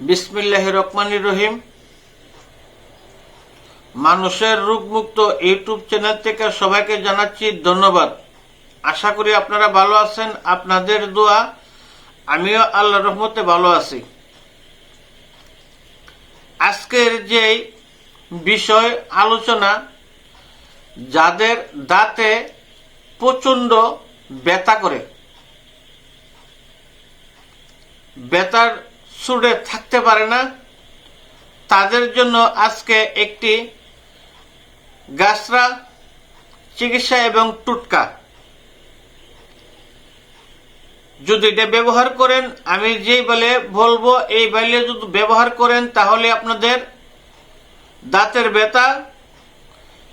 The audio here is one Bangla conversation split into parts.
বিসমিল্লাহ রহমানির রহিম। মানুষের রোগমুক্ত ইউটিউব চ্যানেল থেকে সবাইকে জানাচ্ছি ধন্যবাদ। আশা করি আপনারা ভালো আছেন, আপনাদের দোয়া, আমিও আল্লাহ রহমতে ভালো আছি। আজকের যে বিষয় আলোচনা, যাদের দাঁতে প্রচণ্ড ব্যথা করে বেতার সুরে থাকতে পারে না। তাদের জন্য আজকে একটি গাছরা চিকিৎসা এবং টুটকা। যদি এটা ব্যবহার করেন, আমি যেই বলে বলব, এই বাইলে যদি ব্যবহার করেন, তাহলে আপনাদের দাঁতের ব্যথা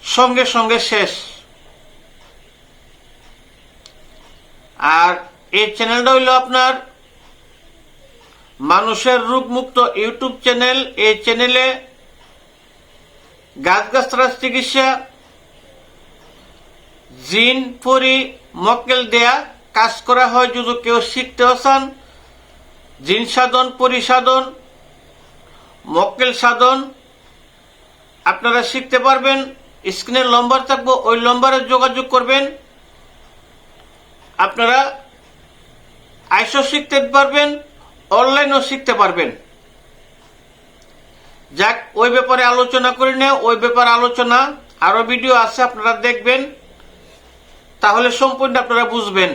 সঙ্গে সঙ্গে শেষ। আর এই চ্যানেলটা হইল আপনার মানুষের রোগমুক্ত ইউটিউব চ্যানেল, এই চ্যানেলে গাছ গাছগাছরা চিকিৎসা, জিন, পরি, মক্কেল দেয়া কাজ করা হয়। যদি কেউ শিখতে চান, জিন সাধন পরিসাধন মক্কেল সাধন, আপনারা শিখতে পারবেন। স্ক্রিনের নম্বর থাকব, ওই নম্বরে যোগাযোগ করবেন। আপনারা আইসো শিখতে পারবেন। অনলাইনও শিখতে পারবেন। যাক, ওই ব্যাপারে আলোচনা করি না ওই ব্যাপারে আলোচনা। আরও ভিডিও আছে, আপনারা দেখবেন। তাহলে সম্পূর্ণ আপনারা বুঝবেন।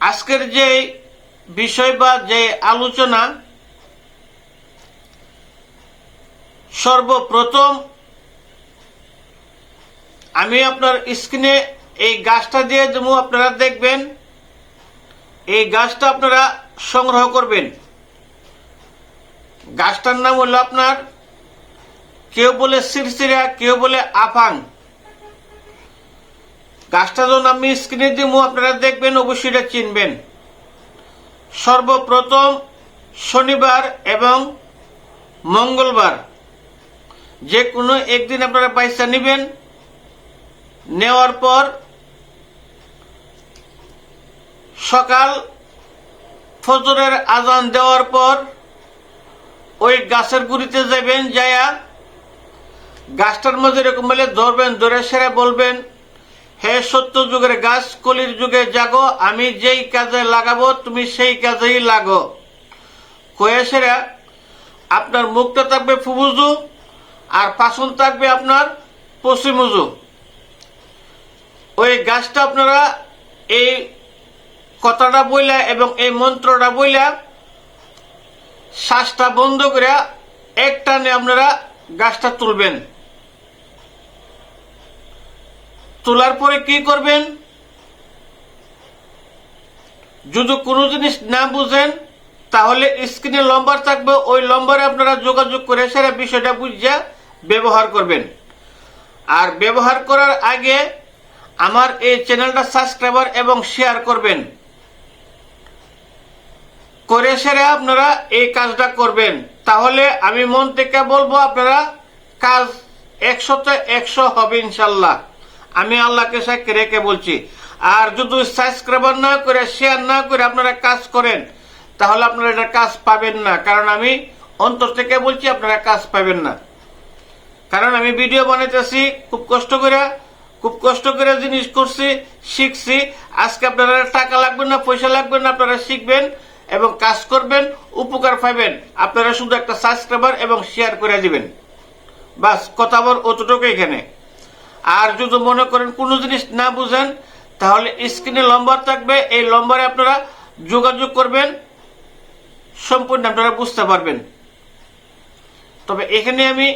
আজকের যে বিষয় বা যে আলোচনা, সর্বপ্রথম আমি আপনার স্ক্রিনে এই গাছটা দিয়ে দেবো, আপনারা দেখবেন। এই গাছটা আপনারা সংগ্রহ করবেন। গাছটার নাম হলো আপনার, কেউ বলে সিরসিরা কেউ বলে আফাং। গাছটা যখন আমি স্ক্রিনে দিব আপনারা দেখবেন, অবশ্যই এটা চিনবেন। সর্বপ্রথম শনিবার এবং মঙ্গলবার, যে কোনো একদিন আপনারা পয়সা নেবেন। নেওয়ার পর সকাল ফজরের আজান দেওয়ার পর ওই গাছের গুড়িতে যাবেন, যায়া গাছটার মধ্যে এরকম বলে ধরবেন, ধরে সেরে বলবেন, হে সত্য যুগের গাছ, কলির যুগে জাগো, আমি যেই কাজে লাগাবো, তুমি সেই কাজেই লাগো। কয়ে সেরা আপনার মুখটা থাকবে ফুবুজু আর পাশন থাকবে আপনার পশ্চিমুজু। ওই গাছটা আপনারা এই কথাটা বইলা এবং এই মন্ত্রটা বইলা শ্বাসটা বন্ধ করে এক টানে আপনারা গাছটা তুলবেন। তোলার পরে কি করবেন? যদি কোনো জিনিস না বুঝেন, তাহলে স্ক্রিনে লম্বার থাকবে, ওই লম্বারে আপনারা যোগাযোগ করে সেটা বিষয়টা বুঝিয়া ব্যবহার করবেন। আর ব্যবহার করার আগে আমার এই চ্যানেলটা সাবস্ক্রাইবার এবং শেয়ার করবেন। করে সেরে আপনারা এই কাজটা করবেন। তাহলে আমি মন থেকে বলব আপনারা, কাজ একশোতে একশো হবে ইনশাল্লাহ। আমি আল্লাহকে সাক্ষী রেখে বলছি। আর যদি সাবস্ক্রাইবার না করে শেয়ার না করে আপনারা কাজ করেন, তাহলে আপনারা এটা কাজ পাবেন না। কারণ আমি অন্তর থেকে বলছি, আপনারা কাজ পাবেন না। কারণ আমি ভিডিও বানাইতেছি, খুব কষ্ট করে, খুব কষ্ট করে জিনিস করছি, শিখছি। আজকে আপনারা টাকা লাগবে না, পয়সা লাগবে না, আপনারা শিখবেন। এবং কাজ করবেন, উপকার পাবেন আপনারা শুধু একটা সাবস্ক্রাইবার এবং শেয়ার করে দিবেন। বাস, কথা বল অতটুকু এখানে। আর যদি মনে করেন কোনো জিনিস না বুঝেন, তাহলে স্ক্রিনে লম্বার থাকবে। এই লম্বারে আপনারা যোগাযোগ করবেন। সম্পূর্ণ আপনারা বুঝতে পারবেন। তবে এখানে আমি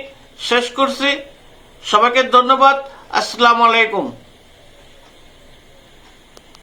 শেষ করছি। সবাইকে ধন্যবাদ। আসসালামু আলাইকুম।